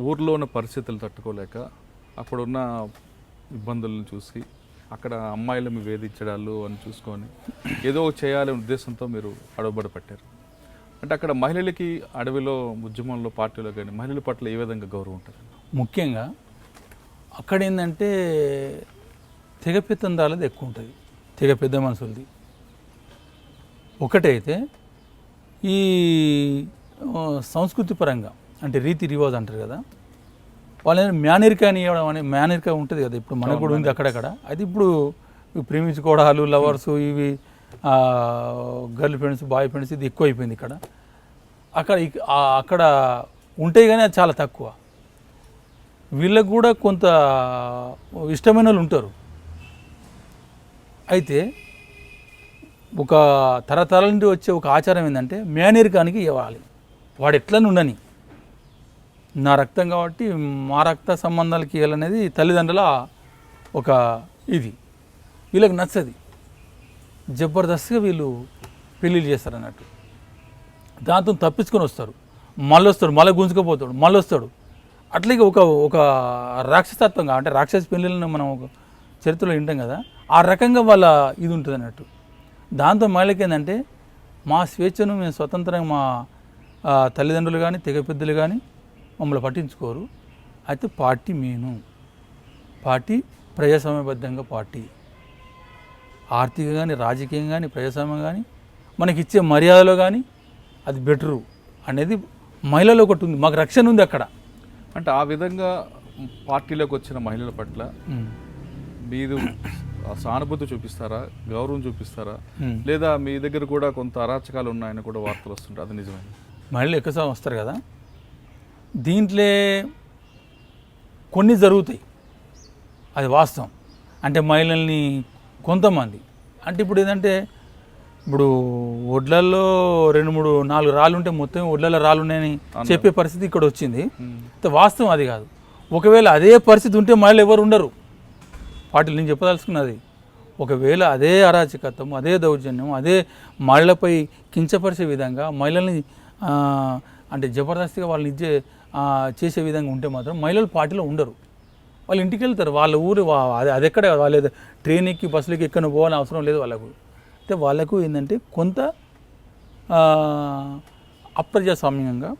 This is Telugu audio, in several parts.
ఊర్లో ఉన్న పరిస్థితులు తట్టుకోలేక అక్కడున్న ఇబ్బందులను చూసి అక్కడ అమ్మాయిలను వేధించడాలు అని చూసుకొని ఏదో చేయాలనే ఉద్దేశంతో మీరు అడవుబడి పట్టారు. అంటే అక్కడ మహిళలకి అడవిలో ఉద్యమంలో పార్టీలో కానీ మహిళల పట్ల ఏ విధంగా గౌరవం ఉంటుంది? ముఖ్యంగా అక్కడ ఏంటంటే తెగ పెత్తందాలది ఎక్కువ ఉంటుంది. తెగ పెద్ద మనుషులది. ఒకటైతే ఈ సంస్కృతి పరంగా అంటే రీతి రివాజ్ అంటారు కదా. వాళ్ళని మేనరికా అని ఇవ్వడం అనే మేనరికా ఉంటుంది కదా. ఇప్పుడు మనకు కూడా ఉంది అక్కడక్కడ. అది ఇప్పుడు ప్రేమించుకోవడాలు లవర్స్ ఇవి గర్ల్ ఫ్రెండ్స్ బాయ్ ఫ్రెండ్స్ ఇది ఎక్కువ అయిపోయింది ఇక్కడ. అక్కడ అక్కడ ఉంటాయి కానీ అది చాలా తక్కువ. వీళ్ళకు కూడా కొంత ఇష్టమైన వాళ్ళు ఉంటారు. అయితే ఒక తరతరాల నుండి వచ్చే ఒక ఆచారం ఏంటంటే మేనరికానికి ఇవ్వాలి. వాడు ఎట్లా ఉండని నా రక్తం కాబట్టి మా రక్త సంబంధాలకి ఇవ్వాలనేది తల్లిదండ్రుల ఒక ఇది. వీళ్ళకి నచ్చది. జబర్దస్త్గా వీళ్ళు పెళ్ళిళ్ళు చేస్తారు అన్నట్టు దాంతో తప్పించుకొని వస్తారు. మళ్ళీ వస్తాడు మళ్ళీ గుంజుకపోతాడు మళ్ళీ వస్తాడు అట్లాగే ఒక ఒక రాక్షసత్వంగా అంటే రాక్షస పెళ్ళిళ్ళని మనం ఒక చరిత్రలో వింటాం కదా ఆ రకంగా వాళ్ళ ఇది ఉంటుంది అన్నట్టు దాంతో మహిళకి ఏంటంటే మా స్వేచ్ఛను మేము స్వతంత్రంగా మా తల్లిదండ్రులు కానీ తెగ పెద్దలు కానీ మమ్మల్ని పట్టించుకోరు. అయితే పార్టీ మేను. పార్టీ ప్రజాస్వామ్యబద్ధంగా పార్టీ. ఆర్థికంగా కానీ రాజకీయంగా కానీ ప్రజాస్వామ్యం కానీ మనకి ఇచ్చే మర్యాదలో కానీ అది బెటరు అనేది మహిళలో ఒకటి ఉంది. మాకు రక్షణ ఉంది అక్కడ. అంటే ఆ విధంగా పార్టీలోకి వచ్చిన మహిళల పట్ల. మీరు సానుభూతి చూపిస్తారా? గౌరవం చూపిస్తారా. లేదా మీ దగ్గర కూడా కొంత అరాచకాలు ఉన్నాయని కూడా వార్తలు వస్తుంటాయి. అది నిజమే మహిళలు ఎక్కువ వస్తారు కదా. దీంట్లో కొన్ని జరుగుతాయి. అది వాస్తవం. అంటే మహిళల్ని కొంతమంది. అంటే ఇప్పుడు ఏంటంటే ఇప్పుడు ఒడ్లల్లో రెండు మూడు నాలుగు రాళ్ళు ఉంటే మొత్తం ఒడ్లలో రాళ్ళు ఉన్నాయని చెప్పే పరిస్థితి ఇక్కడ వచ్చింది. వాస్తవం అది కాదు. ఒకవేళ అదే పరిస్థితి ఉంటే మహిళలు ఎవరు ఉండరు. వాటిని నేను చెప్పదలుచుకున్నది ఒకవేళ అదే అరాచకత్వం అదే దౌర్జన్యం అదే మహిళలపై కించపరిచే విధంగా మహిళల్ని అంటే జబర్దస్తిగా వాళ్ళని ఇచ్చే చేసే విధంగా ఉంటే మాత్రం మహిళలు పార్టీలో ఉండరు. వాళ్ళు ఇంటికి వెళ్తారు. వాళ్ళ ఊరు అది అదెక్కడ ఎక్కడ వాళ్ళు ట్రైన్ ఎక్కి బస్సులకి ఎక్కడ పోవాలని అవసరం లేదు వాళ్ళకు. అయితే వాళ్ళకు ఏంటంటే కొంత అప్రజాస్వామ్యంగా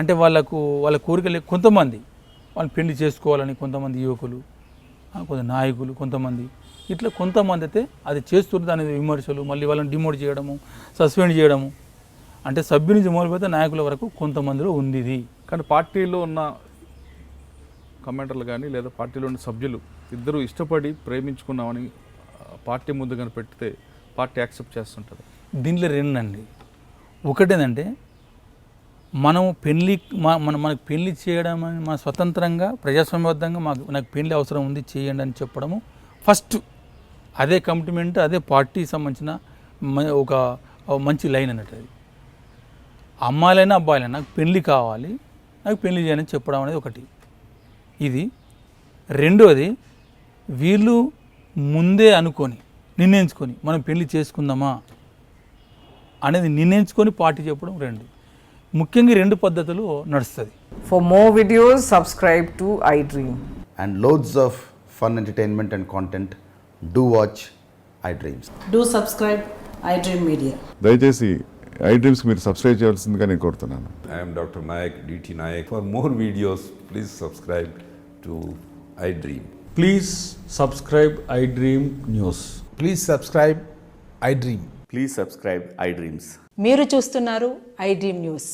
అంటే వాళ్ళకు వాళ్ళ కోరికలు కొంతమంది వాళ్ళు పెళ్ళి చేసుకోవాలని కొంతమంది యువకులు కొంత నాయకులు కొంతమంది ఇట్లా కొంతమంది అయితే అది చేస్తున్న దాని విమర్శలు మళ్ళీ వాళ్ళని డిమోట్ చేయడము సస్పెండ్ చేయడము. అంటే సభ్యు నుంచి మొదలుపెడితే నాయకుల వరకు కొంతమందిలో ఉంది ఇది కానీ పార్టీలో ఉన్న కమాండర్లు కానీ లేదా పార్టీలో ఉన్న సభ్యులు ఇద్దరు ఇష్టపడి ప్రేమించుకున్నామని పార్టీ ముందు కానీ పెడితే పార్టీ యాక్సెప్ట్ చేస్తుంటుంది. దీంట్లో రెండండి. ఒకటేనంటే మనం పెళ్ళి మా మన మనకు పెళ్ళి చేయడం మన స్వతంత్రంగా ప్రజాస్వామ్యబద్ధంగా మాకు నాకు పెళ్ళి అవసరం ఉంది చేయండి అని చెప్పడము. ఫస్ట్ అదే కమిట్మెంట్ అదే పార్టీ సంబంధించిన మ- ఒక మంచి లైన్ అన్నట్టు అది. అమ్మాయిలైనా అబ్బాయిలైనా నాకు పెళ్ళి కావాలి. నాకు పెళ్ళి చేయాలని చెప్పడం అనేది ఒకటి. ఇది రెండవది వీళ్ళు ముందే అనుకొని నిర్ణయించుకొని మనం పెళ్ళి చేసుకుందామా అనేది నిర్ణయించుకొని పార్టీ చెప్పడం రెండు. ముఖ్యంగా రెండు పద్ధతులు నడుస్తుంది. For more videos subscribe to I Dream and loads of fun entertainment and content do watch I Dreams do subscribe I Dream media దయచేసి ఐ డ్రీమ్స్ మీరు సబ్స్క్రైబ్ చేయాల్సిందిగా నేను కోరుతున్నాను. I'm doctor Nayak DT Nayak for more videos please subscribe to I Dream please subscribe I Dream news please subscribe I Dream please subscribe I Dreams మీరు చూస్తున్నారు ఐ డ్రీమ్ న్యూస్